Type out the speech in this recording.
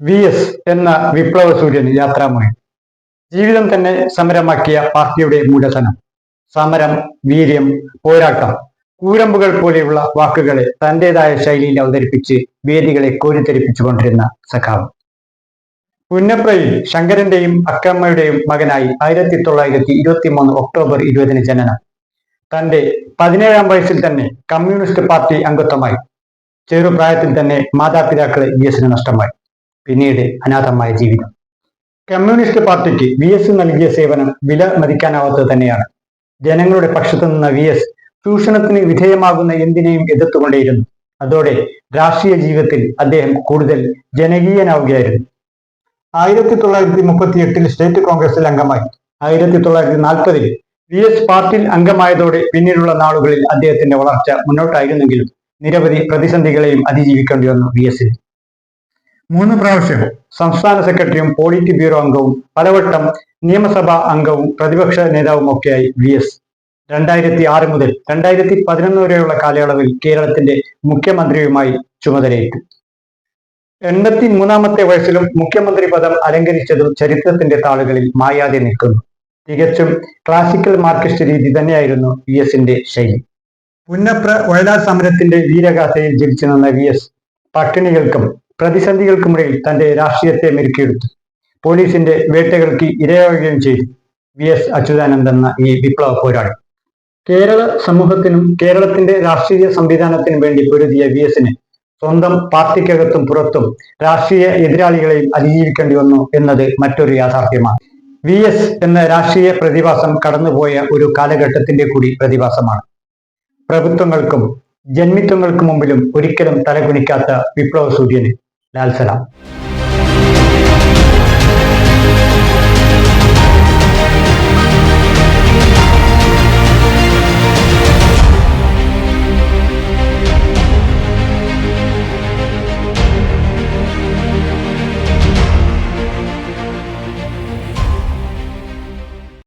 V S എന്ന വിപ്ലവ സൂര്യൻ യാത്രാമുറി. ജീവിതം തന്നെ സമരമാക്കിയ പാർട്ടിയുടെ മൂലധനം. സമരം വീര്യം പോരാട്ടം. കൂരമ്പുകൾ പോലെയുള്ള വാക്കുകളെ തന്റേതായ ശൈലിയിൽ അവതരിപ്പിച്ച് വേദികളെ കോരിത്തെരിപ്പിച്ചുകൊണ്ടിരുന്ന സഖാവ്. പുന്നപ്രയിൽ ശങ്കരന്റെയും അക്കമ്മയുടെയും മകനായി ആയിരത്തി തൊള്ളായിരത്തി ഇരുപത്തി മൂന്ന് ഒക്ടോബർ ഇരുപതിന് ജനനം. തന്റെ പതിനേഴാം വയസ്സിൽ തന്നെ കമ്മ്യൂണിസ്റ്റ് പാർട്ടി അംഗത്വമായി. ചെറുപ്രായത്തിൽ തന്നെ മാതാപിതാക്കളെ വി എസിന് നഷ്ടമായി. പിന്നീട് അനാഥമായ ജീവിതം. കമ്മ്യൂണിസ്റ്റ് പാർട്ടിക്ക് വി എസ് നൽകിയ സേവനം വില മതിക്കാനാവാത്തത് തന്നെയാണ്. ജനങ്ങളുടെ പക്ഷത്തു നിന്ന വി എസ് ചൂഷണത്തിന് വിധേയമാകുന്ന എന്തിനേയും എതിർത്തുകൊണ്ടേയിരുന്നു. അതോടെ രാഷ്ട്രീയ ജീവിതത്തിൽ അദ്ദേഹം കൂടുതൽ ജനകീയനാവുകയായിരുന്നു. ആയിരത്തി തൊള്ളായിരത്തി മുപ്പത്തി എട്ടിൽ സ്റ്റേറ്റ് കോൺഗ്രസിൽ അംഗമായി. ആയിരത്തി തൊള്ളായിരത്തി നാൽപ്പതിൽ വി എസ് പാർട്ടിയിൽ അംഗമായതോടെ പിന്നീടുള്ള നാളുകളിൽ അദ്ദേഹത്തിന്റെ വളർച്ച മുന്നോട്ടായിരുന്നെങ്കിലും നിരവധി പ്രതിസന്ധികളെയും അതിജീവിക്കേണ്ടി വന്നു വി എസിന് മൂന്ന് പ്രാവശ്യം സംസ്ഥാന സെക്രട്ടറിയും പോളിറ്റ് ബ്യൂറോ അംഗവും പലവട്ടം നിയമസഭാ അംഗവും പ്രതിപക്ഷ നേതാവും ഒക്കെയായി വി എസ്. രണ്ടായിരത്തി ആറ് മുതൽ രണ്ടായിരത്തി പതിനൊന്ന് വരെയുള്ള കാലയളവിൽ കേരളത്തിന്റെ മുഖ്യമന്ത്രിയുമായി ചുമതലയേറ്റു. എൺപത്തി മൂന്നാമത്തെ വയസ്സിലും മുഖ്യമന്ത്രി പദം അലങ്കരിച്ചതും ചരിത്രത്തിന്റെ താളുകളിൽ മായാതെ നിൽക്കുന്നു. തികച്ചും ക്ലാസിക്കൽ മാർക്സിസ്റ്റ് രീതി തന്നെയായിരുന്നു വി എസിന്റെ ശൈലി. പുന്നപ്ര വയലാർ സമരത്തിന്റെ വീരഗാഥയിൽ ജനിച്ചു നിന്ന വി എസ് പട്ടിണികൾക്കും പ്രതിസന്ധികൾക്കുമിടയിൽ തന്റെ രാഷ്ട്രീയത്തെ മെരുക്കിയെടുത്തു. പോലീസിന്റെ വേട്ടകൾക്ക് ഇരയാവുകയും ചെയ്തു. വി. എസ്. അച്യുതാനന്ദൻ എന്ന ഈ വിപ്ലവ പോരാളി. കേരള സമൂഹത്തിനും കേരളത്തിന്റെ രാഷ്ട്രീയ സംവിധാനത്തിനും വേണ്ടി പൊരുതിയ വി. എസിന് സ്വന്തം പാർട്ടിക്കകത്തും പുറത്തും രാഷ്ട്രീയ എതിരാളികളെയും അതിജീവിക്കേണ്ടി വന്നു എന്നത് മറ്റൊരു യാഥാർത്ഥ്യമാണ്. വി. എസ്. എന്ന രാഷ്ട്രീയ പ്രതിഭാസം കടന്നുപോയ ഒരു കാലഘട്ടത്തിന്റെ കൂടി പ്രതിഭാസമാണ്. പ്രഭുത്വങ്ങൾക്കും ജന്മിത്വങ്ങൾക്കു മുമ്പിലും ഒരിക്കലും തലകുനിക്കാത്ത വിപ്ലവ സൂര്യന്. للفرق